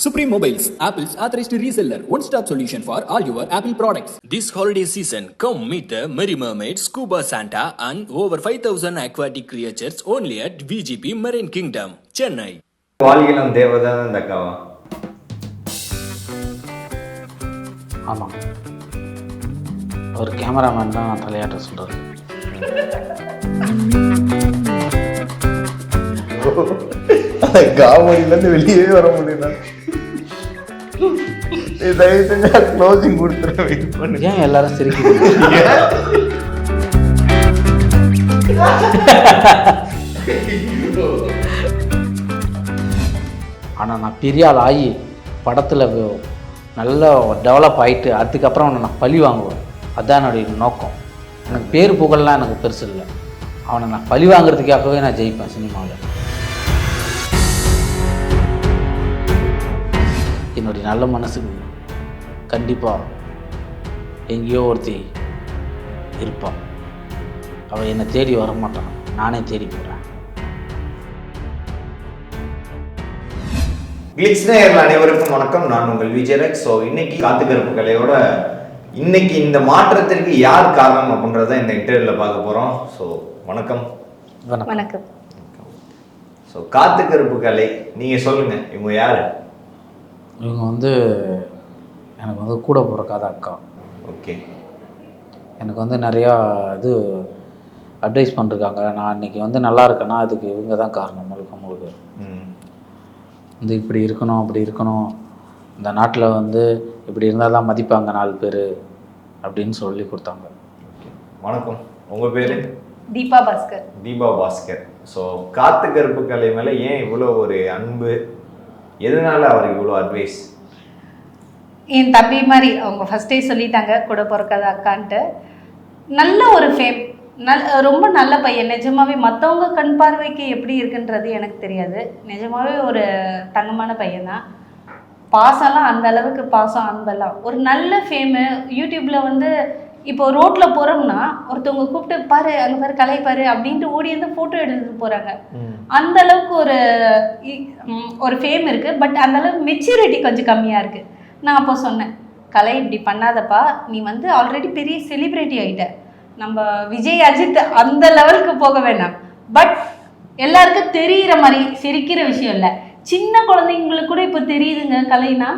Supreme Mobiles, Apple's authorized reseller, one-stop solution for all your Apple products. This holiday season, come meet the Merry Mermaid, Scuba Santa, and over 5,000 aquatic creatures only at VGP Marine Kingdom, Chennai. வாழ்கிலம் தேவதான் அந்த அக்காவா ஆமாம் அவர் cameraman தான் தலையாட்ட சொல்கிறார் காமெடியிலேருந்து வெளியே வர முடியல தயவு செஞ்சு க்ளோசிங் கொடுத்துரு வெயிட் பண்ணு. ஏன் எல்லாரும் சிரிக்கிறீங்க? ஆனால் நான் பெரிய ஆள் ஆகி படத்தில் நல்லா டெவலப் ஆகிட்டு அதுக்கப்புறம் அவனை நான் பழி வாங்குவேன். அதுதான் என்னுடைய நோக்கம். எனக்கு பேர் புகழ்லாம் எனக்கு பெருசு இல்லை. அவனை நான் பழி வாங்குறதுக்காகவே நான் ஜெயிப்பேன் சினிமாவில். என்னுடைய நல்ல மனசுக்கு கண்டிப்பாக எங்கேயோ ஒருத்தி இருப்பான் அவள் என்னை தேடி வர மாட்டான் நானே தேடி போகிறேன் கிளிக்ஸ் நேயர்கள் அனைவருக்கும் வணக்கம். நான் உங்கள் விஜயரக். ஸோ இன்னைக்கு காத்துக்கருப்பு கலையோட இன்னைக்கு இந்த மாற்றத்திற்கு யார் காரணம் அப்படின்றத இந்த இன்டர்வியூவில் பார்க்க போகிறோம் ஸோ வணக்கம். வணக்கம். வணக்கம். ஸோ காத்துக்கருப்பு கலை நீங்கள் சொல்லுங்கள் இவங்க யார்? இவங்க வந்து எனக்கு வந்து கூட பிறக்காத அக்கா. ஓகே. எனக்கு வந்து நிறையா இது அட்வைஸ் பண்ணிருக்காங்க. நான் இன்னைக்கு வந்து நல்லா இருக்கேன்னா அதுக்கு இவங்க தான் காரணம் முழுக்க முழுக்க. ம். வந்து இப்படி இருக்கணும் அப்படி இருக்கணும். இந்த நாட்டில் வந்து இப்படி இருந்தால் தான் மதிப்பாங்க நாலு பேர் அப்படின்னு சொல்லி கொடுத்தாங்க. ஓகே. வணக்கம். உங்கள் பேர்? தீபா பாஸ்கர். தீபா பாஸ்கர். ஸோ காத்து கருப்பு கலை மேலே ஏன் இவ்வளோ ஒரு அன்பு எதனால அவருக்கு இவ்வளோ அட்வைஸ் என் தம்பி மாதிரி அவங்க ஃபஸ்ட்டே சொல்லிட்டாங்க கூட பிறக்காத அக்கான்ட்டு நல்ல ஒரு ஃபேம் நல் ரொம்ப நல்ல பையன் நிஜமாவே மற்றவங்க கண் பார்வைக்கு எப்படி இருக்குன்றது எனக்கு தெரியாது நிஜமாவே ஒரு தங்கமான பையன் தான் பாசம்லாம் அந்த அளவுக்கு பாசம் அன்பெல்லாம் ஒரு நல்ல ஃபேமு யூடியூப்பில் வந்து இப்போ ரோட்டில் போகிறோம்னா ஒருத்தவங்க கூப்பிட்டு பாரு அங்கே பாரு கலை பாரு அப்படின்ட்டு ஓடி வந்து ஃபோட்டோ எடுத்துட்டு போகிறாங்க அந்த அளவுக்கு ஒரு ஒரு ஃபேம் இருக்கு. பட் அந்த அளவுக்கு மெச்சூரிட்டி கொஞ்சம் கம்மியா இருக்கு. நான் அப்போ சொன்னேன் கலை இப்படி பண்ணாதப்பா. நீ வந்து ஆல்ரெடி பெரிய செலிபிரிட்டி ஆயிட்ட. நம்ம விஜய் அஜித் அந்த லெவலுக்கு போக வேணாம். பட் எல்லாருக்கும் தெரியிற மாதிரி சிரிக்கிற விஷயம் இல்லை. சின்ன குழந்தைங்களுக்கு கூட இப்போ தெரியுதுங்க கலைனா?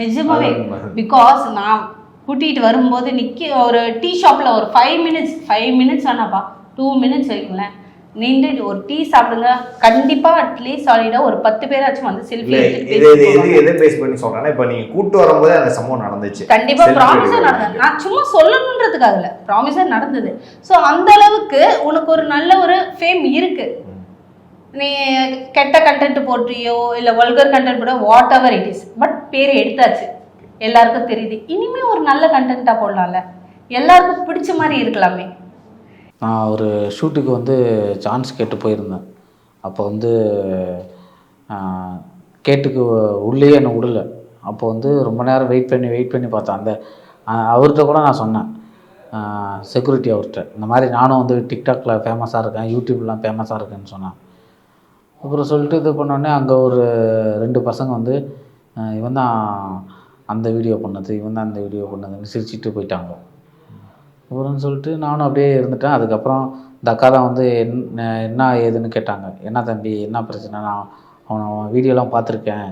நிஜமாவே. பிகாஸ் நான் கூட்டிகிட்டு வரும்போது நிற்க ஒரு டீ ஷாப்பில் ஒரு ஃபைவ் மினிட்ஸ் ஃபைவ் மினிட்ஸ் வேணாப்பா டூ மினிட்ஸ் வைங்களேன் நின்றுட்டு ஒரு டீ சாப்பிடுங்க. கண்டிப்பாக அட்லீஸ்ட் சாலிடாக ஒரு பத்து பேராச்சும் வந்து செல்ஃபி இல்லை இது இது எது பேஸ் பண்ணி சொல்கிறேன்னா இப்போ நீங்கள் கூட்டு வரும்போது அந்த சம்பவம் நடந்துச்சு. கண்டிப்பா ப்ராமிஸா. நடந்தது. நான் சும்மா சொல்லணுன்றதுக்காக இல்ல ப்ராமிஸா நடந்தது. ஸோ அந்த அளவுக்கு உனக்கு ஒரு நல்ல ஒரு ஃபேம் இருக்கு. நீ கெட்ட கண்டென்ட் போட்டியோ இல்ல வல்கர் கண்டென்ட் போட whatever it is but பேர் எடுத்தாச்சு. எல்லாருக்கும் தெரியுது. இனிமே ஒரு நல்ல கண்டென்ட்டாக போடலாம்ல. எல்லாருக்கும் பிடிச்ச மாதிரி இருக்கலாமே. நான் ஒரு ஷூட்டுக்கு வந்து சான்ஸ் கேட்டு போயிருந்தேன். அப்போ வந்து கேட்டுக்கு உள்ளேயே என்னை விடல அப்போ வந்து ரொம்ப நேரம் வெயிட் பண்ணி வெயிட் பண்ணி பார்த்தேன். அந்த அவர்கிட்ட கூட நான் சொன்னேன். செக்யூரிட்டி அவர்கிட்ட. இந்த மாதிரி நானும் வந்து டிக்டாக்ல ஃபேமஸாக இருக்கேன் யூடியூப்லாம் ஃபேமஸாக இருக்கேன்னு சொன்னேன். அப்புறம் சொல்லிட்டு இது பண்ணோடனே அங்கே ஒரு ரெண்டு பசங்க வந்து இவன் தான் அந்த வீடியோ பண்ணது இவன் தான் அந்த வீடியோ பண்ணதுன்னு சிரிச்சிட்டு போயிட்டாங்க. அப்புறம்னு சொல்லிட்டு நானும் அப்படியே இருந்துட்டேன். அதுக்கப்புறம் இந்த அக்கா தான் வந்து என்ன என்ன ஏதுன்னு கேட்டாங்க. என்ன தம்பி என்ன பிரச்சனை? நான் அவனை அவன் வீடியோலாம் பார்த்துருக்கேன்.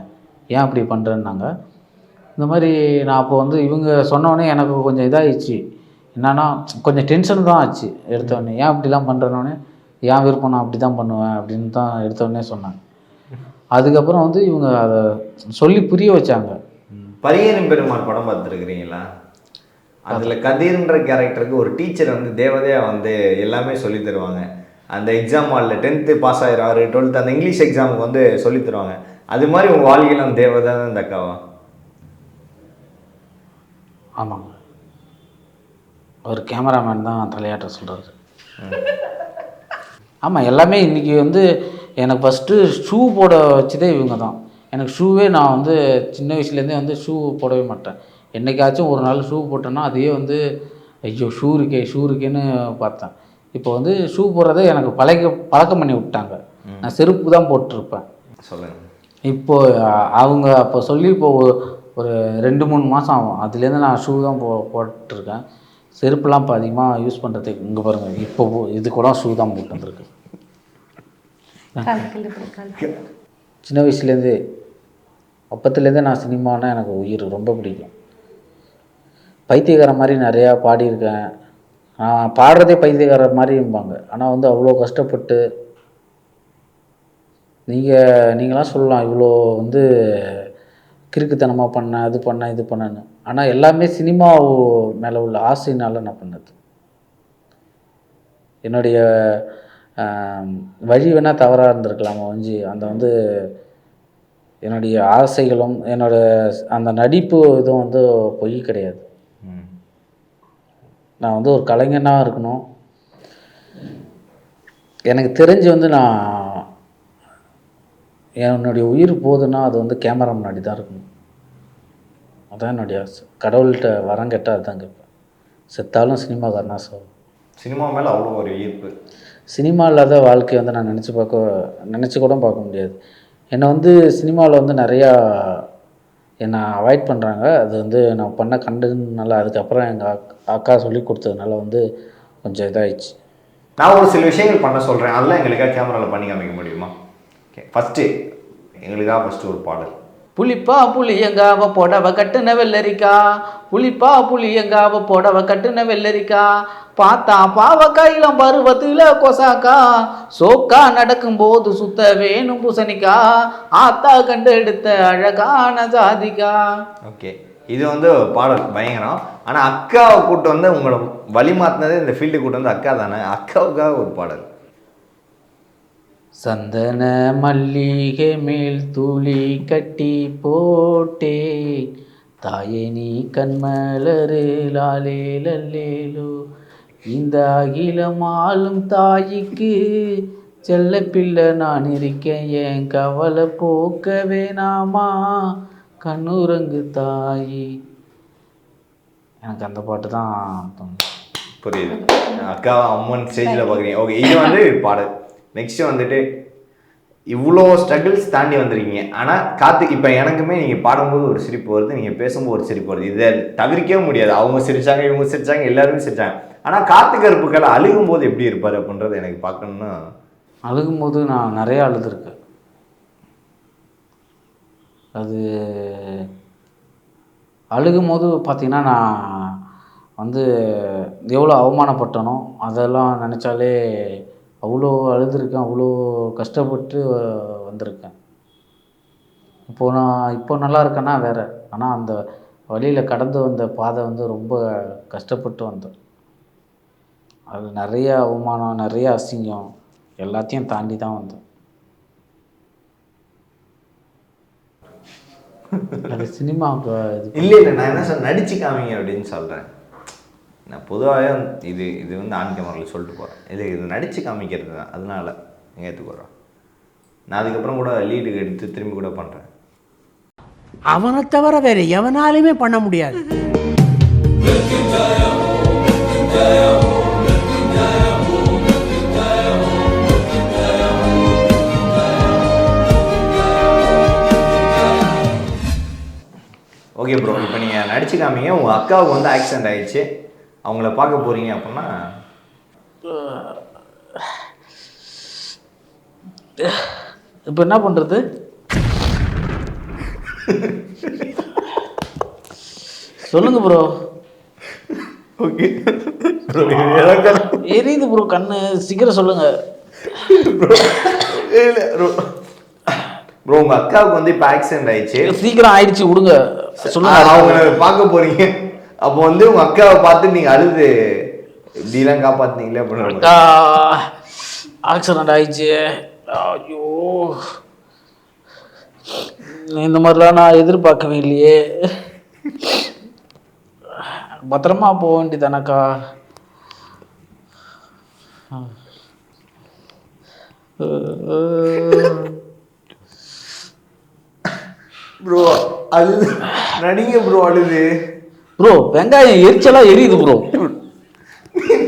ஏன் அப்படி பண்ணுறேன்னாங்க இந்த மாதிரி நான் அப்போ வந்து இவங்க சொன்னோடனே எனக்கு கொஞ்சம் இதாகிடுச்சு என்னன்னா கொஞ்சம் டென்ஷன் தான் ஆச்சு. எடுத்தோடனே ஏன் இப்படிலாம் பண்ணுறனோடனே ஏன் விருப்பம் நான் அப்படி தான் பண்ணுவேன் அப்படின்னு தான் எடுத்தோடனே சொன்னாங்க. அதுக்கப்புறம் வந்து இவங்க அதை சொல்லி புரிய வச்சாங்க. பரியரும் பெருமாள் படம் பார்த்துருக்குறீங்களா? அதுல கதிர்ன்ற கேரக்டருக்கு ஒரு டீச்சர் வந்து தேவதையா வந்து எல்லாமே சொல்லி தருவாங்க. அந்த எக்ஸாம் ஹாலில் டென்த்து பாஸ் ஆயிடுறாரு டுவெல்த் அந்த இங்கிலீஷ் எக்ஸாமுக்கு வந்து சொல்லி தருவாங்க. அது மாதிரி உங்க வாழ்க்கையிலும் தேவதை தான் இந்த அக்காவா? ஆமாங்க. அவர் கேமராமேன் தான் தலையாட்ட சொல்கிறாரு ஆமாம் எல்லாமே இன்றைக்கி வந்து எனக்கு ஃபஸ்ட்டு ஷூ போட வச்சதே இவங்க தான். எனக்கு ஷூவே நான் வந்து சின்ன வயசுலேருந்தே வந்து ஷூ போடவே மாட்டேன். என்னைக்காச்சும் ஒரு நாள் ஷூ போட்டேன்னா அதையே வந்து ஐயோ ஷூ இருக்கே ஷூ இருக்கேன்னு பார்த்தேன். இப்போ வந்து ஷூ போடுறதை எனக்கு பழக்க பழக்கம் பண்ணி விட்டாங்க. நான் செருப்பு தான் போட்டிருப்பேன். சொல்லுங்க. இப்போ அஹ், அவங்க அப்போ சொல்லி இப்போ ஒரு- ஒரு ரெண்டு மூணு மாதம் ஆகும். அதுலேருந்து நான் ஷூ தான் போ போட்டிருக்கேன். செருப்புலாம் இப்போ அதிகமாக யூஸ் பண்ணுறதுக்கு இங்கே பாருங்கள் இப்போ போ- இது கூட ஷூ தான் போட்டு வந்திருக்கு சின்ன வயசுலேருந்தே அப்பத்துலேருந்தே நான் சினிமானா எனக்கு உயிர் ரொம்ப பிடிக்கும். பைத்தியக்கார மாதிரி நிறையா பாடியிருக்கேன். நான் பாடுறதே பைத்தியக்கார மாதிரிம்பாங்க. ஆனால் வந்து அவ்வளோ கஷ்டப்பட்டு நீங்கள் நீங்களாம் சொல்லலாம் இவ்வளோ வந்து கிறுக்குத்தனமாக பண்ணேன் அது பண்ணேன் இது பண்ணேன்னு. ஆனால் எல்லாமே சினிமா மேலே உள்ள ஆசையினால் நான் பண்ணது. என்னுடைய வழி வேணால் தவறாக இருந்திருக்கலாம் ஒழிஞ்சு அந்த வந்து என்னுடைய ஆசைகளும் என்னோட அந்த நடிப்பு இதுவும் வந்து பொய் கிடையாது. நான் வந்து ஒரு கலைஞனாக இருக்கணும். எனக்கு தெரிஞ்சு வந்து நான் என்னுடைய உயிர் போகுதுன்னா அது வந்து கேமரா முன்னாடி தான் இருக்கணும். அதான் என்னுடைய ஆசை. கடவுள்கிட்ட வரம் கேட்டால் அதுதான் கேட்பேன் செத்தாலும் சினிமாக்காரனா சார். சினிமா மேலே அவ்வளோ ஒரு ஈர்ப்பு. சினிமா இல்லாத வாழ்க்கையை வந்து நான் நினச்சி பார்க்க நினச்சி கூட பார்க்க முடியாது. என்னை வந்து சினிமாவில் வந்து நிறையா என்னை அவாய்ட் பண்ணுறாங்க அது வந்து நான் பண்ண கண்டதுனால அதுக்கப்புறம் எங்கள் அக் அக்கா சொல்லி கொடுத்ததுனால வந்து கொஞ்சம் இதாகிடுச்சு நான் ஒரு சில விஷயங்கள் பண்ண சொல்கிறேன் அதெல்லாம் எங்களுக்காக கேமராவில் பண்ணி காமிக்க முடியுமா? ஓகே ஃபஸ்ட்டு எங்களுக்காக ஃபஸ்ட்டு ஒரு பாடல். புளிப்பா புளியங்காவ போடவ கட்டுன வெள்ளரிக்கா. புளிப்பா புளியங்காவ போடவ கட்டுன வெள்ளரிக்கா. பார்த்தா பாவக்காயிலம் பருவத்துல கொசாக்கா. சோக்கா நடக்கும்போது சுத்த வேணும் பூசணிக்கா. ஆத்தா கண்டு எடுத்த அழகான ஜாதிகா ஓகே. இது வந்து பாடல் பயங்கரம். ஆனால் அக்காவை கூட்டு வந்து உங்களை வழி மாற்றினதே இந்த ஃபீல்டு கூட்டு வந்து அக்கா தானே? அக்காவுக்காக ஒரு பாடல். சந்தன மல்லிகை மேல் துளி கட்டி போட்டே தாயே நீ கண்மலரு லாலே லல்லேலோ. இந்த அகிலமாலும் தாய்க்கு செல்ல பிள்ளை நான் இருக்கேன். என் கவலை போக்க வேணாமா கண்ணுரங்கு தாயி. எனக்கு அந்த பாட்டு தான் புரியுது. அக்கா அம்மன் ஸ்டேஜில் பார்க்குறீங்க ஓகே இது வந்து பாடல் நெக்ஸ்ட் வந்துட்டு இவ்வளோ ஸ்ட்ரகிள்ஸ் தாண்டி வந்திருக்கீங்க. ஆனால் காத்துக்கு இப்போ எனக்குமே நீங்கள் பாடும்போது ஒரு சிரிப்பு வருது நீங்கள் பேசும்போது ஒரு சிரிப்பு வருது. இதை தவிர்க்கவே முடியாது. அவங்க சிரிச்சாங்க இவங்க சிரிச்சாங்க எல்லாருமே சிரிச்சாங்க. ஆனால் காத்து கருப்புக்கள் அழுகும் போது எப்படி இருப்பார் அப்படின்றது எனக்கு பார்க்கணும்னு அழுகும்போது நான் நிறையா அழுதுருக்கேன். அது அழுகும்போது பார்த்தீங்கன்னா நான் வந்து எவ்வளோ அவமானப்பட்டனோ அதெல்லாம் நினச்சாலே அவ்வளோ அழுதுருக்கேன் அவ்வளோ கஷ்டப்பட்டு வ- வந்திருக்கேன். இப்போது நான் இப்போ நல்லா இருக்கேன்னா வேறு. ஆனால் அந்த வழியில் கடந்து வந்த பாதை வந்து ரொம்ப கஷ்டப்பட்டு வந்தேன். அது நிறைய அவமானம் நிறைய அசிங்கம் எல்லாத்தையும் தாண்டி தான் வந்தேன். அது சினிமாவுக்கு இல்லை இல்லை நான் என்ன சொல்ல நடிச்சு காமிங்க அப்படின்னு சொல்கிறேன் நான் பொதுவாகவே இது இது வந்து ஆண் கேமரில் சொல்லிட்டு போகிறேன் இல்லை இது நடிச்சு காமிக்கிறது தான். அதனால ஏற்றுக்கோறோம் நான் அதுக்கப்புறம் கூட லீடுக்கு எடுத்து திரும்பி கூட பண்ணுறேன் அவனை தவிர வேற எவனாலுமே பண்ண முடியாது. ஓகே ப்ரோ இப்போ நீங்கள் நடிச்சு காமிங்க. உங்கள் அக்காவுக்கு வந்து ஆக்சிடென்ட் ஆயிடுச்சு. அவங்கள பார்க்க போகிறீங்க அப்படின்னா? இப்போ என்ன பண்ணுறது சொல்லுங்க ப்ரோ ஓகே. எரியுது ப்ரோ கண்ணு. சீக்கிரம் சொல்லுங்க. ப்ரோ உங்கள் அக்காவுக்கு வந்து இப்போ ஆக்சிடென்ட் ஆயிடுச்சு. சீக்கிரம் ஆயிடுச்சு விடுங்க. சொல்லுங்க. அவங்கள பார்க்க போறீங்க. அப்போ வந்து உங்க அக்காவை பார்த்து நீங்க அழுது. இப்படிலாம் காப்பாத்துனீங்களே அப்படின்னு ஆக்சிடென்ட் ஆயிடுச்சு. ஐயோ. இந்த மாதிரிலாம் நான் எதிர்பார்க்கவே இல்லையே. பத்திரமா போக வேண்டியதானக்கா? ப்ரோ அழுது நடிங்க ப்ரோ அழுது. ப்ரோ வெங்காயம் எரிச்சலா எரியுது ப்ரோ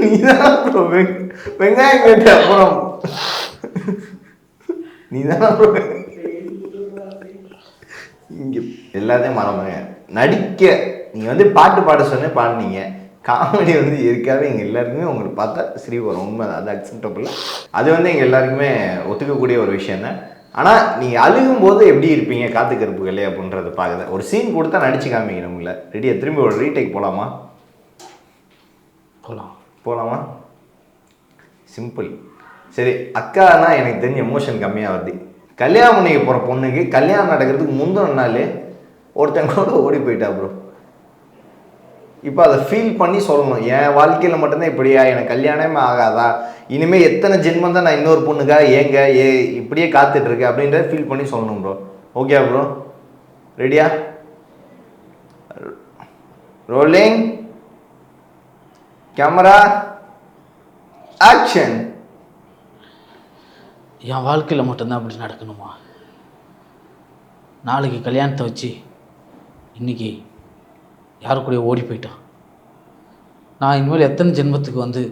நீதான் ப்ரோ வெங்காயம் கேட்ட அப்புறம் நீதான் ப்ரோ இங்கே எல்லாத்தையும் மறந்துங்க நடிக்க நீங்கள் வந்து பாட்டு பாட சொன்னே பாடினீங்க. காமெடி வந்து இருக்காது. எங்கள் எல்லாருக்குமே உங்களுக்கு பார்த்தா சிரி வரும். உண்மை அது அக்செப்டபுள் அது வந்து எங்கள் எல்லாருக்குமே ஒத்துக்கக்கூடிய ஒரு விஷயம் தான் ஆனால் நீங்கள் அழுகும் போது எப்படி இருப்பீங்க? காத்து கருப்புகளே அப்படின்றத பார்க்குது ஒரு சீன் கொடுத்தா நடிச்சு காமிங்க நம்மள. ரெடியா திரும்பி ஒரு ரீடேக் போகலாமா போகலாம் போகலாமா சிம்பிள் சரி அக்கானா எனக்கு தெரிஞ்ச எமோஷன் கம்மியாக வருது. கல்யாணம் பண்ணிக்க போகிற பொண்ணுக்கு கல்யாணம் நடக்கிறதுக்கு முந்தின நாள் ஒருத்தன் கூட ஓடி போயிட்டா ப்ரோ இப்போ அதை ஃபீல் பண்ணி சொல்லணும். என் வாழ்க்கையில் மட்டும்தான் இப்படியா? எனக்கு கல்யாணமே ஆகாதா? இனிமேல் எத்தனை ஜென்மம் தான் நான் இன்னொரு பொண்ணுக்காக ஏங்க? ஏ இப்படியே காத்துட்ருக்கேன் அப்படின்றத ஃபீல் பண்ணி சொல்லணும் ப்ரோ ஓகே ப்ரோ ரெடியா ரோலிங் கேமரா ஆக்ஷன் என் வாழ்க்கையில் மட்டும்தான் அப்படி நடக்கணுமா? நாளைக்கு கல்யாணத்தை வச்சு இன்னைக்கு யாரு கூட ஓடி போயிட்டான். நான் இனிமேல் எத்தனை ஜென்மத்துக்கு வந்து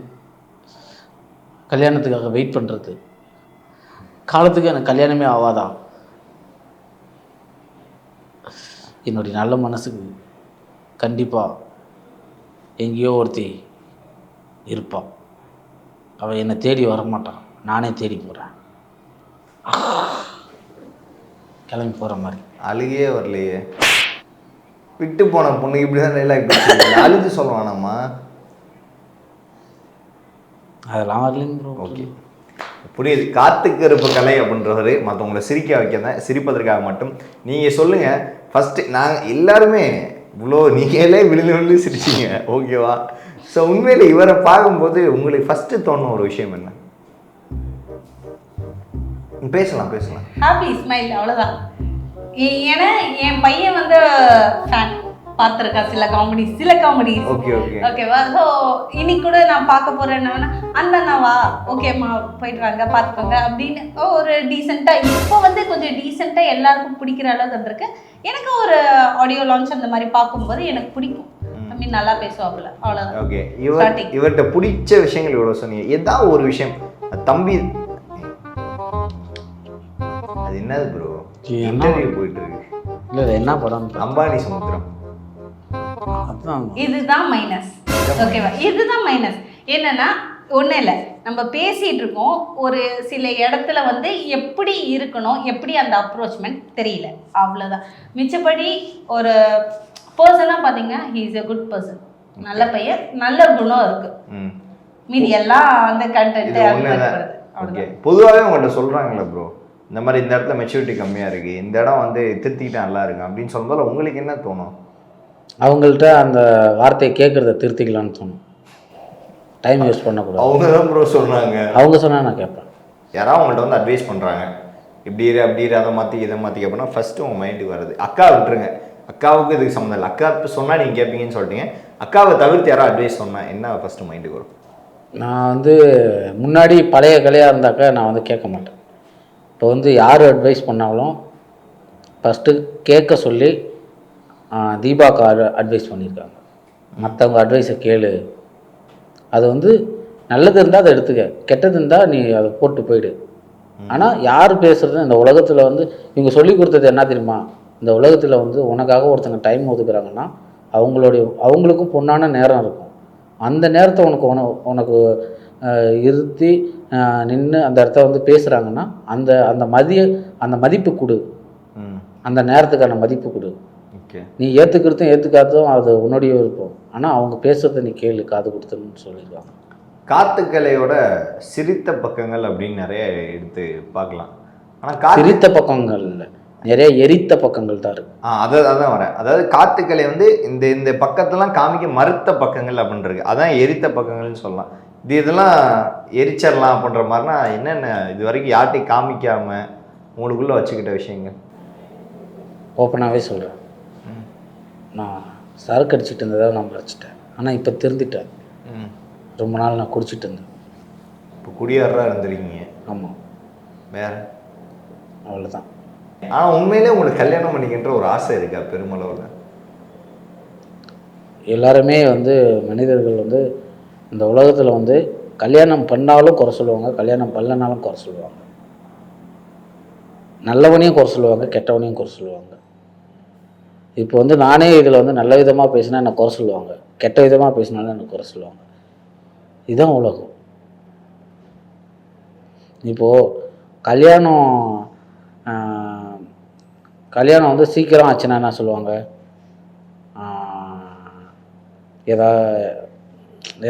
கல்யாணத்துக்காக வெயிட் பண்ணுறது காலத்துக்கு எனக்கு கல்யாணமே ஆகாதா என்னுடைய நல்ல மனசுக்கு கண்டிப்பாக எங்கேயோ ஒருத்தி இருப்பாள் அவள் என்னை தேடி வரமாட்டான் நானே தேடி போகிறேன் கிளம்பி போகிற மாதிரி. அழுகே வரலையே. விட்டு போன பொண்ணுக்கு இப்படி தான் டைலாக் பேசுறீங்க அழுது சொல்லுவானாம்மா அதெல்லாம் வரலைங்க ப்ரோ ஓகே புரியுது. காத்துக்கருப்பு கலை அப்படின்றவர் மற்றவங்களை சிரிக்க வைக்க தான் சிரிப்பதற்காக மட்டும். நீங்கள் சொல்லுங்கள் ஃபஸ்ட்டு நாங்கள் எல்லாருமே இவ்வளோ நீங்களே விழுந்து விழுந்து சிரிச்சீங்க. ஓகேவா ஸோ உண்மையில் இவரை பார்க்கும்போது உங்களுக்கு ஃபஸ்ட்டு தோணும் ஒரு விஷயம் என்ன? பேசலாம் பேசலாம். ஹாப்பி ஸ்மைல் அவ்வளோதான் ஏன்னா என் பையன் வந்து ஃபேன் பார்த்துருக்கா சில காமெடி சில காமெடி ஓகே ஓகே ஓகேவா ஸோ இன்னைக்கு கூட நான் பார்க்க போறேன் என்னன்னா அந்த அண்ணாவா ஓகேம்மா போயிட்டு வாங்க பார்த்துக்கோங்க அப்படின்னு ஒரு டீசெண்டாக இப்போ வந்து கொஞ்சம் டீசெண்டாக எல்லாருக்கும் பிடிக்கிற அளவுக்கு வந்திருக்கு. எனக்கு ஒரு ஆடியோ லான்ச் அந்த மாதிரி பார்க்கும்போது எனக்கு பிடிக்கும். மீன் நல்லா பேசுவாப்புல. அவ்வளோதான் ஓகே இவர். இவர்கிட்ட பிடிச்ச விஷயங்கள் இவ்வளோ சொன்னீங்க. ஏதாவது ஒரு விஷயம். தம்பி அது என்னது ப்ரோ என்ன? இன்டர்வியூ போயிட்டு இருக்கு இல்லை இல்லை என்ன படம்? அம்பானி சமுத்திரம். அதுதான் இதுதான் மைனஸ் ஓகேவா இதுதான் மைனஸ் என்னன்னா ஒன்றும் இல்லை. நம்ம பேசிட்டு இருக்கோம். ஒரு சில இடத்துல வந்து எப்படி இருக்கணும் எப்படி அந்த அப்ரோச்மெண்ட் தெரியல. அவ்வளோதான் மிச்சப்படி ஒரு பர்சனாக பார்த்தீங்கன்னா he is a good person நல்ல பையன் நல்ல குணம் இருக்கு. ம். மீதி எல்லாம் அந்த கண்டென்ட் இது பொதுவாகவே உங்கள்கிட்ட சொல்கிறாங்களே ப்ரோ இந்த மாதிரி இந்த இடத்துல மெச்சூரிட்டி கம்மியாக இருக்கு இந்த இடம் வந்து திருத்திக்கிட்டா நல்லா இருக்கு அப்படின்னு சொல்லும்போது உங்களுக்கு என்ன தோணும்? அவங்கள்ட்ட அந்த வார்த்தையை கேட்குறத திருத்திக்கலாம்னு தோணும். டைம் வேஸ்ட் பண்ணக்கூடாது. அவங்க தான் ப்ரோ சொன்னாங்க. அவங்க சொன்னால் நான் கேட்பேன். யாராவது உங்கள்கிட்ட வந்து அட்வைஸ் பண்ணுறாங்க இப்படி இரு அப்படி இரு அதை மாற்றி இதை மாற்றி கேட்போம்னா ஃபஸ்ட்டு உங்கள் மைண்டுக்கு வருது அக்கா விட்டுருங்க. அக்காவுக்கு இதுக்கு சம்மந்தம் இல்லை. அக்கா இப்போ சொன்னால் நீங்கள் கேட்பீங்கன்னு சொல்லிட்டீங்க. அக்காவை தவிர்த்து யாராவது அட்வைஸ் சொன்னால் என்ன ஃபஸ்ட்டு மைண்டுக்கு வரும்? நான் வந்து முன்னாடி பழைய கலையாக இருந்தாக்கா நான் வந்து கேட்க மாட்டேன். இப்போ வந்து யார் அட்வைஸ் பண்ணாலும் ஃபஸ்ட்டு கேட்க சொல்லி தீபாக்கு அட்வைஸ் பண்ணியிருக்காங்க. மற்றவங்க அட்வைஸை கேளு. அது வந்து நல்லது இருந்தால் அதை எடுத்துக்க. கெட்டது இருந்தால் நீ அதை போட்டு போயிடு. ஆனால் யார் பேசுறது? இந்த உலகத்தில் வந்து இவங்க சொல்லி கொடுத்தது என்ன தெரியுமா? இந்த உலகத்தில் வந்து உனக்காக ஒருத்தங்க டைம் ஒதுக்குறாங்கன்னா அவங்களுடைய அவங்களுக்கும் பொண்ணான நேரம் இருக்கும். அந்த நேரத்தை உனக்கு உன உனக்கு இருத்தி நின்று அந்த இடத்த வந்து பேசுகிறாங்கன்னா அந்த அந்த மதிய அந்த மதிப்பு கொடு. அந்த நேரத்துக்கான மதிப்பு கொடு. ஓகே. நீ ஏற்றுக்கிறதும் ஏற்றுக்காததும் அது உன்னுடைய விருப்பம். ஆனால் அவங்க பேசுறதை நீ கேளு காது கொடுத்துருன்னு சொல்லியிருக்காங்க காத்துக்கலையோட சிரித்த பக்கங்கள் அப்படின்னு நிறைய எடுத்து பார்க்கலாம். ஆனால் சிரித்த பக்கங்கள் இல்லை. நிறைய எரித்த பக்கங்கள் தான் இருக்கு. ஆ அதை அதான் வரேன். அதாவது காத்துக்கலை வந்து இந்த இந்த பக்கத்தெல்லாம் காமிக்க மறுத்த பக்கங்கள் அப்படின்னு இருக்கு அதான் எரித்த பக்கங்கள்னு சொல்லலாம். இது இதெல்லாம் எரிச்சிடலாம் அப்படின்ற மாதிரினா என்னென்ன? இது வரைக்கும் யார்ட்டையும் காமிக்காம உங்களுக்குள்ள வச்சுக்கிட்ட விஷயங்கள். ஓப்பனாகவே சொல்கிறேன் நான் சரக்கு அடிச்சிட்டு இருந்ததை நான் மறைச்சிட்டேன். ஆனால் இப்போ திருந்திட்டேன். ம். ரொம்ப நாள் நான் குடிச்சிட்டு இருந்தேன். இப்போ குடியாரா இருந்திருக்கீங்க. ஆமாம் வேற? அவ்வளோதான் ஆனால் உண்மையிலே உங்களுக்கு கல்யாணம் பண்ணிக்கின்ற ஒரு ஆசை இருக்கா பெருமளவில்? எல்லாருமே வந்து மனிதர்கள் வந்து இந்த உலகத்தில் வந்து கல்யாணம் பண்ணாலும் குறை சொல்லுவாங்க கல்யாணம் பண்ணலனாலும் குறை சொல்லுவாங்க. நல்லவனையும் குறை சொல்லுவாங்க கெட்டவனையும் குறை சொல்லுவாங்க. இப்போ வந்து நானே இதில் வந்து நல்ல விதமாக பேசினா என்னை குறை சொல்லுவாங்க கெட்ட விதமாக பேசினாலும் என்னை குறை சொல்லுவாங்க. இதுதான் உலகம். இப்போது கல்யாணம் கல்யாணம் வந்து சீக்கிரம் ஆச்சுன்னா என்ன சொல்லுவாங்க? ஏதாவது ஏதா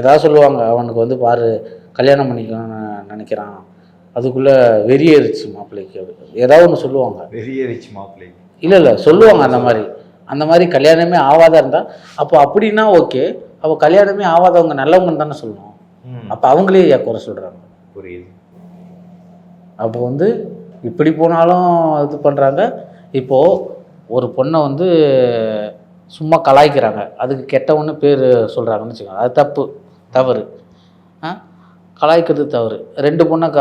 ஏதாவது சொல்லுவாங்க அவனுக்கு வந்து பாரு கல்யாணம் பண்ணிக்கணும்னு நினைக்கிறான். அதுக்குள்ளே வெறியேறிச்சு மாப்பிள்ளைக்கு ஏதாவது ஒன்று சொல்லுவாங்க. வெறியரிச்சு மாப்பிள்ளை இல்லை இல்லை சொல்லுவாங்க அந்த மாதிரி. அந்த மாதிரி கல்யாணமே ஆகாத இருந்தால் அப்போ அப்படின்னா ஓகே. அப்போ கல்யாணமே ஆகாதவங்க நல்லவங்கன்னு தானே சொல்லணும். அப்போ அவங்களே ஏன் குறை சொல்கிறாங்க புரியுது. அப்போ வந்து இப்படி போனாலும் இது பண்ணுறாங்க இப்போது ஒரு பொண்ணை வந்து சும்மா கலாய்க்கிறாங்க. அதுக்கு கெட்டவன்னு பேர் சொல்கிறாங்கன்னு வச்சுக்கோங்க. அது தப்பு தவறு. கலாய்க்கிறது தவறு. ரெண்டு பொண்ணை க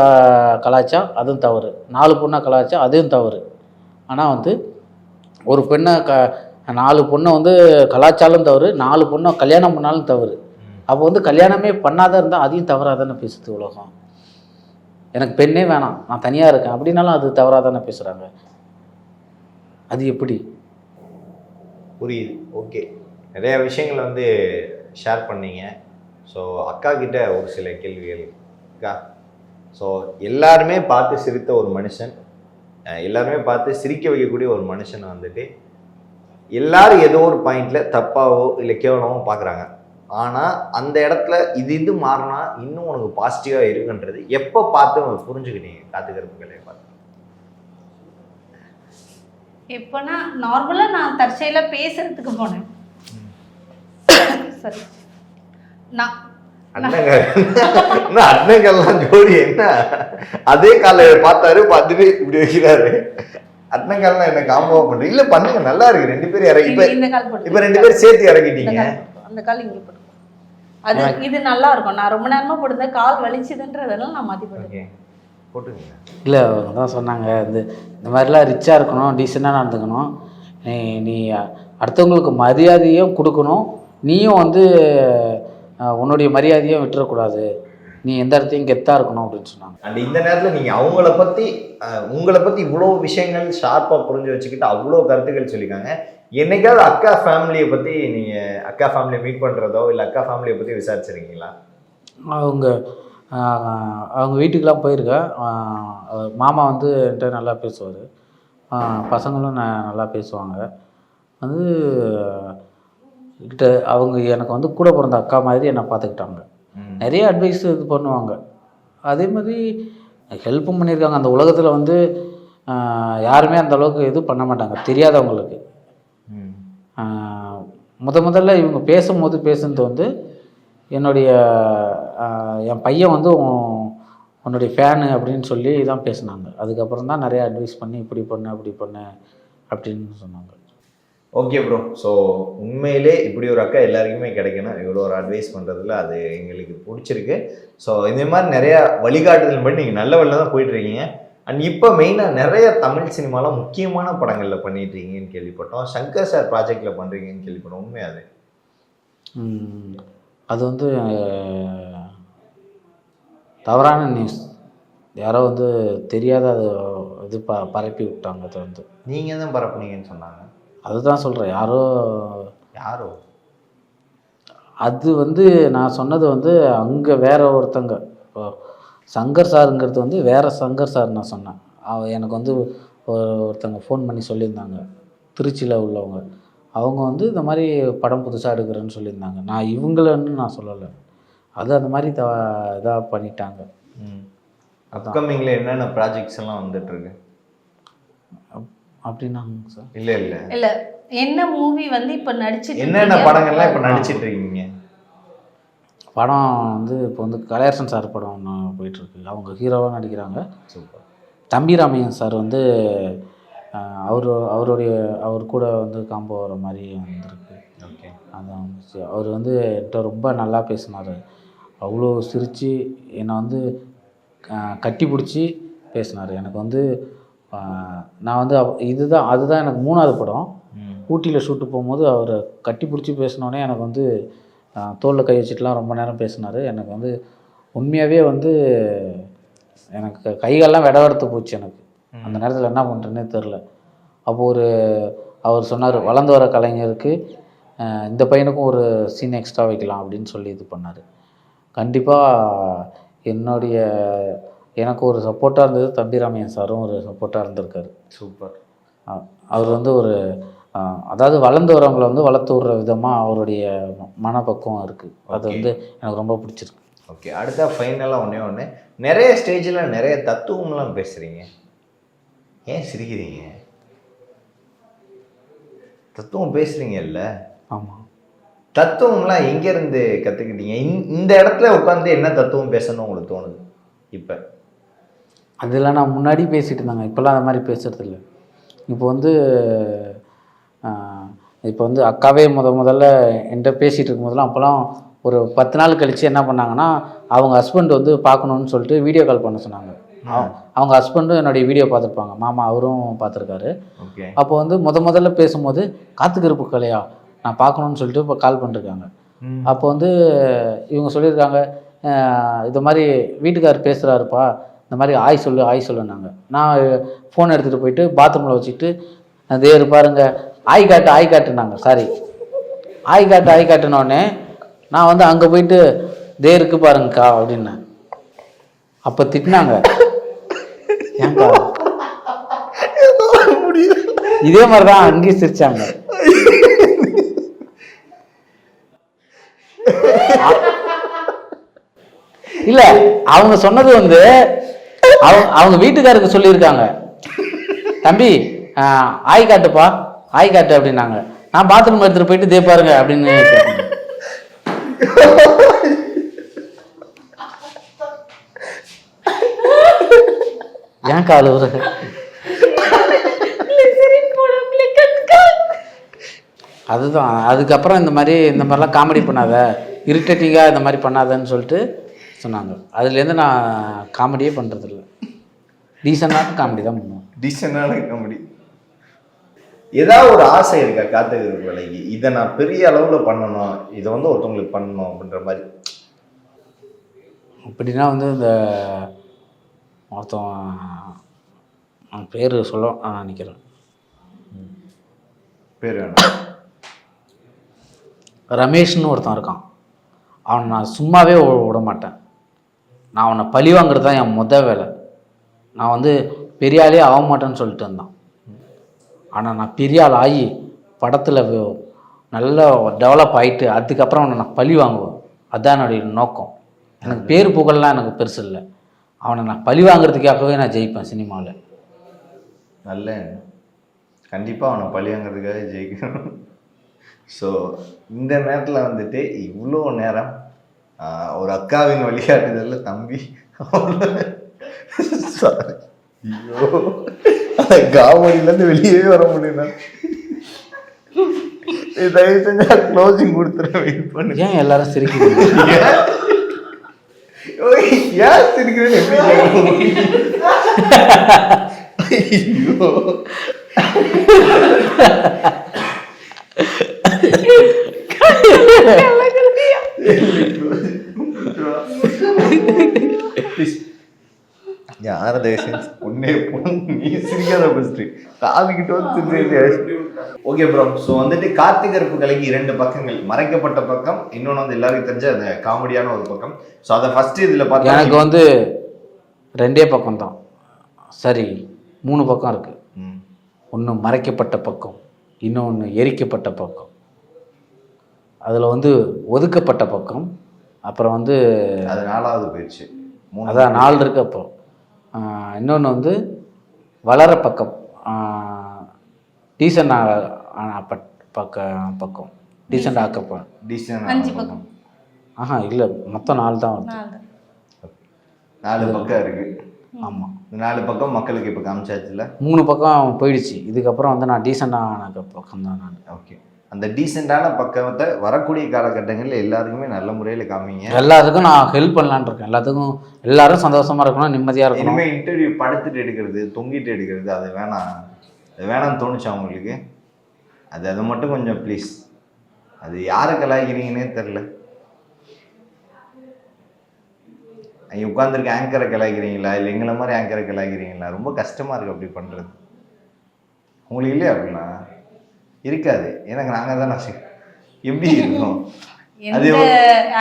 கலாய்ச்சா அதுவும் தவறு. நாலு பொண்ணை கலாய்ச்சா அதுவும் தவறு. ஆனால் வந்து ஒரு பெண்ணை க நாலு பொண்ணை வந்து கலாய்ச்சாலும் தவறு நாலு பொண்ணை கல்யாணம் பண்ணாலும் தவறு. அப்போ வந்து கல்யாணமே பண்ணாத இருந்தால் அதையும் தவறாக தானே பேசுது உலகம். எனக்கு பெண்ணே வேணாம். நான் தனியாக இருக்கேன். அப்படின்னாலும் அது தவறாக தானே பேசுகிறாங்க அது எப்படி? புரியுது. ஓகே நிறைய விஷயங்கள் வந்து ஷேர் பண்ணீங்க. ஸோ அக்கா கிட்ட ஒரு சில கேள்விகள் அக்கா ஸோ எல்லாருமே பார்த்து சிரித்த ஒரு மனுஷன். எல்லாருமே பார்த்து சிரிக்க வைக்கக்கூடிய ஒரு மனுஷனை வந்துட்டு எல்லாரும் ஏதோ ஒரு பாயிண்ட்ல தப்பாவோ இல்லை கேவலமோ பார்க்குறாங்க. ஆனால் அந்த இடத்துல இது இது மாறினா இன்னும் உனக்கு பாசிட்டிவாக இருக்குன்றது எப்போ பார்த்து புரிஞ்சுக்கிட்டீங்க? காத்துக்கருப்புகளை பார்த்து. எப்போனா நார்மலாக நான் தற்செயலாக பேசுறதுக்கு போனேன். சரி நான் அண்ணங்கள்லாம் ஜோடி என்ன? அதே காலை பார்த்தாரு பார்த்துட்டு இப்படி வைக்கிறாரு. அண்ணங்கள்லாம் என்ன காம்போ பண்றீங்க இல்ல பண்ணுங்க நல்லா இருக்கு. ரெண்டு பேரும் இறங்கி இப்ப இப்ப ரெண்டு பேரும் சேர்த்து இறங்கிட்டீங்க. அந்த கால் இங்கே போட்டு. அது இது நல்லா இருக்கும். நான் ரொம்ப நேரமா போட்டு கால் வலிச்சுதுன்றதெல்லாம் நான் மாத்தி போட்டேன். போட்டுங்க இல்லை அவங்க தான் சொன்னாங்க. இந்த இந்த மாதிரிலாம் ரிச்சாக இருக்கணும் டீசெண்டாக நடந்துக்கணும். நீ நீ அடுத்தவங்களுக்கு மரியாதையும் கொடுக்கணும். நீயும் வந்து உன்னுடைய மரியாதையும் விட்டுறக்கூடாது. நீ எந்த இடத்தையும் கெத்தாக இருக்கணும் அப்படின்னு சொன்னாங்க. அண்ட் இந்த நேரத்துல நீங்க அவங்கள அஹ், உங்களை பத்தி இவ்வளோ விஷயங்கள் ஷார்ப்பா புரிஞ்சு வச்சுக்கிட்டு அவ்வளோ கருத்துக்கள் சொல்லியிருக்காங்க. என்னைக்காவது அக்கா ஃபேமிலியை பத்தி நீங்க அக்கா ஃபேமிலியை மீட் பண்றதோ இல்ல அக்கா ஃபேமிலியை பத்தி விசாரிச்சிருக்கீங்களா? அவங்க அவங்க வீட்டுக்கெலாம் போயிருக்கேன். மாமா வந்து என்கிட்ட நல்லா பேசுவார். பசங்களும் ந நல்லா பேசுவாங்க. வந்து கிட்ட அவங்க எனக்கு வந்து கூட பிறந்த அக்கா மாதிரி என்னை பார்த்துக்கிட்டாங்க. நிறைய அட்வைஸ் இது பண்ணுவாங்க. அதே மாதிரி ஹெல்ப்பும் பண்ணியிருக்காங்க. அந்த உலகத்தில் வந்து யாருமே அந்த அளவுக்கு இது பண்ண மாட்டாங்க. தெரியாதவங்களுக்கு. முத முதல்ல இவங்க பேசும்போது பேசுனது வந்து என்னுடைய என் பையன் வந்து உன்- உன்னுடைய ஃபேனு அப்படின்னு சொல்லி தான் பேசுனாங்க. அதுக்கப்புறம் தான் நிறைய அட்வைஸ் பண்ணி இப்படி பண்ணு அப்படி பண்ணு அப்படின்னு சொன்னாங்க. ஓகே ப்ரோ ஸோ உண்மையிலே இப்படி ஒரு அக்கா எல்லாருக்குமே கிடைக்கணும். இவ்வளோ ஒரு அட்வைஸ் பண்ணுறதுல அது எங்களுக்கு பிடிச்சிருக்கு. ஸோ இந்த மாதிரி நிறைய வழிகாட்டுதல் பண்ணி நீங்கள் நல்ல வழியில் தான் போயிட்டு இருக்கீங்க. அண்ட் இப்போ மெயினாக நிறைய தமிழ் சினிமாலாம் முக்கியமான படங்களில் பண்ணிட்டு இருக்கீங்கன்னு கேள்விப்பட்டோம். சங்கர் சார் ப்ராஜெக்டில் பண்ணுறீங்கன்னு கேள்விப்பட்டோம். உண்மை அது வந்து தவறான நியூஸ் யாரோ வந்து தெரியாத அது இது ப பரப்பி விட்டாங்க அது வந்து. நீங்கள் தான் பரப்புனீங்கன்னு சொன்னாங்க. அதுதான் சொல்கிறேன் யாரோ யாரோ? அது வந்து நான் சொன்னது வந்து அங்கே வேற ஒருத்தங்க. இப்போ சங்கர் சாருங்கிறது வந்து வேற சங்கர் சார் நான் சொன்னேன். அவ எனக்கு வந்து ஒரு- ஒருத்தங்க ஃபோன் பண்ணி சொல்லியிருந்தாங்க. திருச்சியில் உள்ளவங்க. அவங்க வந்து இந்த மாதிரி படம் புதுசாக எடுக்கிறேன்னு சொல்லியிருந்தாங்க. நான் இவங்களன்னு நான் சொல்லலை. அது அந்த மாதிரி த இதாக பண்ணிட்டாங்க. அப்கமிங்கில் என்னென்ன ப்ராஜெக்ட்ஸ் எல்லாம் வந்துட்டு இருக்கு அப்படின்னாங்க சார். இல்லை இல்லை. இல்ல என்ன மூவி வந்து இப்ப நடிச்சிட்டு என்னென்ன? படங்கள்லாம் இப்போ நடிச்சிட்டு இருக்கீங்க? படம் வந்து இப்போ வந்து கலையரசன் சார் படம் ஒன்று போயிட்டுருக்கு. அவங்க ஹீரோவாக நடிக்கிறாங்க. சூப்பர். தம்பி ராமையன் சார் வந்து அவரு அவருடைய அவர் கூட வந்து காம்போ வர மாதிரி வந்திருக்கு. ஓகே வந்துச்சு. அவர் வந்து என்கிட்ட ரொம்ப நல்லா பேசினார். அவ்வளோ சிரித்து என்னை வந்து கட்டி பிடிச்சி பேசினார். எனக்கு வந்து நான் வந்து இதுதான் அதுதான் எனக்கு மூணாவது படம். ஊட்டியில் ஷூட்டு போகும்போது அவரை கட்டி பிடிச்சி பேசினோடனே எனக்கு வந்து தோளில் கை வச்சுட்டுலாம் ரொம்ப நேரம் பேசினார். எனக்கு வந்து உண்மையாகவே வந்து எனக்கு கைகள்லாம் விடவெடுத்து போச்சு எனக்கு. அந்த நேரத்தில் என்ன பண்ணுறேன்னே தெரில அப்போ ஒரு அவர் சொன்னார் வளர்ந்து வர கலைஞருக்கு இந்த பையனுக்கும் ஒரு சீன் எக்ஸ்ட்ரா வைக்கலாம் அப்படின்னு சொல்லி இது பண்ணார். கண்டிப்பாக என்னுடைய எனக்கு ஒரு சப்போர்ட்டாக இருந்தது தம்பிராமையன் சாரும் ஒரு சப்போர்ட்டாக இருந்திருக்காரு. சூப்பர். அவர் வந்து ஒரு அதாவது வளர்ந்து வரவங்களை வந்து வளர்த்து விடுற விதமாக அவருடைய மனப்பக்குவம் இருக்குது அது. வந்து எனக்கு ரொம்ப பிடிச்சிருக்கு. ஓகே அடுத்தா ஃபைனலாக ஒன்றே ஒன்று நிறைய ஸ்டேஜில் நிறைய தத்துவம்லாம் பேசுகிறீங்க ஏன் சிரிக்கிறீங்க? தத்துவம் பேசுகிறீங்கல்ல ஆமாம் தத்துவம்லாம் எங்கேருந்து கற்றுக்கிட்டீங்க இந்த இடத்துல உட்காந்து என்ன தத்துவம் பேசணும்னு உங்களுக்கு தோணுது இப்போ? அதெல்லாம் நான் முன்னாடி பேசிட்டு இருந்தாங்க. இப்போல்லாம் அந்த மாதிரி பேசுறது இல்லை. இப்போ வந்து இப்போ வந்து அக்காவே முத முதல்ல என்கிட்ட பேசிகிட்டு இருக்கும் போதெல்லாம் அப்போல்லாம் ஒரு பத்து நாள் கழித்து என்ன பண்ணாங்கன்னா அவங்க ஹஸ்பண்ட் வந்து பார்க்கணுன்னு சொல்லிட்டு வீடியோ கால் பண்ண சொன்னாங்க. அவங்க ஹஸ்பண்டும் என்னுடைய வீடியோ பார்த்துருப்பாங்க. மாமா அவரும் பார்த்துருக்காரு. அப்போ வந்து முத முதல்ல பேசும்போது காத்துக்கருப்பு கலையா? நான் பார்க்கணுன்னு சொல்லிட்டு இப்போ கால் பண்ணிருக்காங்க. அப்போ வந்து இவங்க சொல்லியிருக்காங்க இது மாதிரி வீட்டுக்காரர் பேசுகிறாருப்பா இந்த மாதிரி ஆய் சொல்லு ஆய் சொல்லுனாங்க நான் ஃபோன் எடுத்துகிட்டு போயிட்டு பாத்ரூமில் வச்சுக்கிட்டு அதே பாருங்க. ஆய் காட்டு ஆய் காட்டுனாங்க சாரி ஆய் காட்டு ஆய் காட்டுனோடனே நான் வந்து அங்கே போயிட்டு தே இருக்கு பாருங்கக்கா அப்படின்னேன். அப்போ திட்டினாங்க. ஏன்க்கா? இதே மாதிரிதான் அங்கேயும் சிரிச்சாங்க. இல்ல அவங்க சொன்னது வந்து அவங்க அவங்க வீட்டுக்காருக்கு சொல்லியிருக்காங்க. தம்பி ஆஹ், ஆய் காட்டுப்பா ஆய் காட்டு அப்படின்னாங்க. நான் பாத்ரூம் எடுத்துட்டு போயிட்டு தே பாருங்க அப்படின்னு ஏன் கால் அதுதான். அதுக்கப்புறம் இந்த மாதிரி இந்த மாதிரிலாம் காமெடி பண்ணாத. இரிட்டேட்டிங்காக இந்த மாதிரி பண்ணாதன்னு சொல்லிட்டு சொன்னாங்க. அதுலேருந்து நான் காமெடியே பண்ணுறதில்ல டீசெண்டான காமெடி தான் பண்ணுவேன். டீசெண்டான காமெடி ஏதாவது ஒரு ஆசை இருக்கா காத்துக்கிற வேலைக்கு இதை நான் பெரிய அளவில் பண்ணணும். இதை வந்து ஒருத்தவங்களுக்கு பண்ணணும் அப்படின்ற மாதிரி. அப்படின்னா வந்து இந்த ஒருத்தன் பேர் சொல்ல நான் நினைக்கிறேன் பேர் ரமேஷ்னு ஒருத்தன் இருக்கான். அவனை நான் சும்மாவே விட மாட்டேன். நான் அவனை பழி வாங்குறது தான் என் முத வேலை. நான் வந்து பெரிய ஆளே ஆக மாட்டேன்னு சொல்லிட்டு இருந்தான். ஆனால் நான் பெரிய ஆள் ஆகி படத்தில் நல்லா டெவலப் ஆகிட்டு அதுக்கப்புறம் அவனை நான் பழி வாங்குவேன். அதுதான் என்னுடைய நோக்கம். எனக்கு பேர் புகழ்லாம் எனக்கு பெருசு இல்லை. அவனை நான் பழி வாங்குறதுக்காகவே நான் ஜெயிப்பேன் சினிமாவில். நல்ல கண்டிப்பாக அவனை பழியாங்கிறதுக்காக ஜெயிக்கணும். ஸோ இந்த நேரத்தில் வந்துட்டு இவ்வளோ நேரம் ஒரு அக்காவின் வழிகாட்டுதலில் தம்பி சாரி ஐயோ. காமெடியிலேருந்து வெளியே வர முடியல. தயவு செஞ்சா க்ளோசிங் கொடுத்துறேன் வெயிட் பண்ணு. ஏன் எல்லாரும் சிரிக்கிறீங்க? ஓய், ஏன் சிரிக்கிறேன்னு எப்படி கேட்க முடியும்? யார தயவுசெஞ்சு ஒன்னே பொண்ணு நீ சிரிக்காத ஃபர்ஸ்ட் காதுகிட்ட வந்து ஓகே ப்ரோ ஸோ வந்துட்டு கார்த்திகருப்பு கலைக்கு இரண்டு பக்கங்கள். மறைக்கப்பட்ட பக்கம் இன்னொன்று வந்து எல்லாருக்கும் தெரிஞ்ச அந்த காமெடியான ஒரு பக்கம். ஸோ அதை ஃபர்ஸ்ட் இதில் பார்த்தா எனக்கு வந்து ரெண்டே பக்கம் தான். சரி மூணு பக்கம் இருக்கு. ம். ஒன்று மறைக்கப்பட்ட பக்கம் இன்னொன்று எரிக்கப்பட்ட பக்கம். அதில் வந்து ஒதுக்கப்பட்ட பக்கம். அப்புறம் வந்து அது நாலாவது போயிடுச்சு அதான் நாலு இருக்கு அப்போ இன்னொன்று வந்து வளர பக்கம். டீசன்ட் பக்க பக்கம். டீசெண்ட் ஆக்கப்ப பக்கம். ஆஹா இல்லை மொத்தம் நாலு தான் வருது. நாலு பக்கம் இருக்கு. ஆமாம் இந்த நாலு பக்கம் மக்களுக்கு இப்போ காமிச்சாச்சுல? மூணு பக்கம் போயிடுச்சு. இதுக்கப்புறம் வந்து நான் டீசெண்டான பக்கம் தான் நான். ஓகே. அந்த டீசெண்டான பக்கத்தை வரக்கூடிய காலகட்டங்களில் எல்லாருக்குமே நல்ல முறையில் காமிங்க. எல்லாத்துக்கும் நான் ஹெல்ப் பண்ணலான்னு இருக்கேன். எல்லாத்துக்கும் எல்லாரும் சந்தோஷமா இருக்கணும் நிம்மதியாக இருக்கணும். இனிமேல் இன்டர்வியூ படுத்துட்டு எடுக்கிறது தொங்கிட்டு எடுக்கிறது அது வேணாம். அது வேணாம்னு தோணுச்சா உங்களுக்கு? அது அதை மட்டும் கொஞ்சம் ப்ளீஸ் அது யாரை கலாய்க்கிறீங்கன்னே தெரில அங்கே உட்காந்துருக்க ஆங்கரை கலாய்க்கிறீங்களா? இல்லை எங்களை மாதிரி ஆங்கரை கலாய்க்கிறீங்களா? ரொம்ப கஷ்டமாக இருக்குது அப்படி பண்ணுறது உங்களுக்கு இல்லையா அப்படின்னா? இருக்காது. எனக்கு நாங்கள் தான் நான் எப்படி இருக்கும்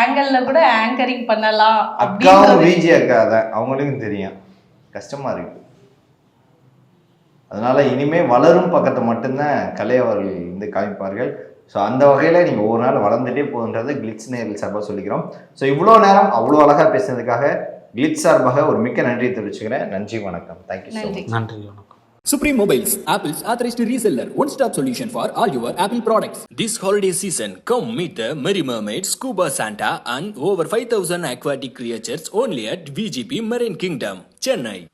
ஆங்கிள் கூட ஆங்கரிங் பண்ணலாம் அக்காவும் அப்படின்றது விஜி அக்கா தான் அவங்களுக்கும் தெரியும். கஷ்டமா இருக்கு. அதனால இனிமே வளரும் பக்கத்தை மட்டும்தான் கலை அவர்கள் வந்து காமிப்பார்கள். ஸோ அந்த வகையில் நீங்கள் ஒவ்வொரு நாள் வளர்ந்துட்டே போகுன்றதை கிளிட்ஸ் நேரில் சார்பாக சொல்லிக்கிறோம். ஸோ இவ்வளோ நேரம் அவ்வளோ அழகாக பேசுனதுக்காக கிளிட்ஸ் சார்பாக ஒரு மிக்க நன்றியை தெரிவிச்சுக்கிறேன். நன்றி வணக்கம். தேங்க்யூ நன்றி. நன்றி வணக்கம். Supreme Mobiles, Apple's authorized reseller, one stop solution for all your Apple products. This holiday season, come meet the Merry Mermaid, Scuba Santa, and over 5000 aquatic creatures only at VGP Marine Kingdom, Chennai.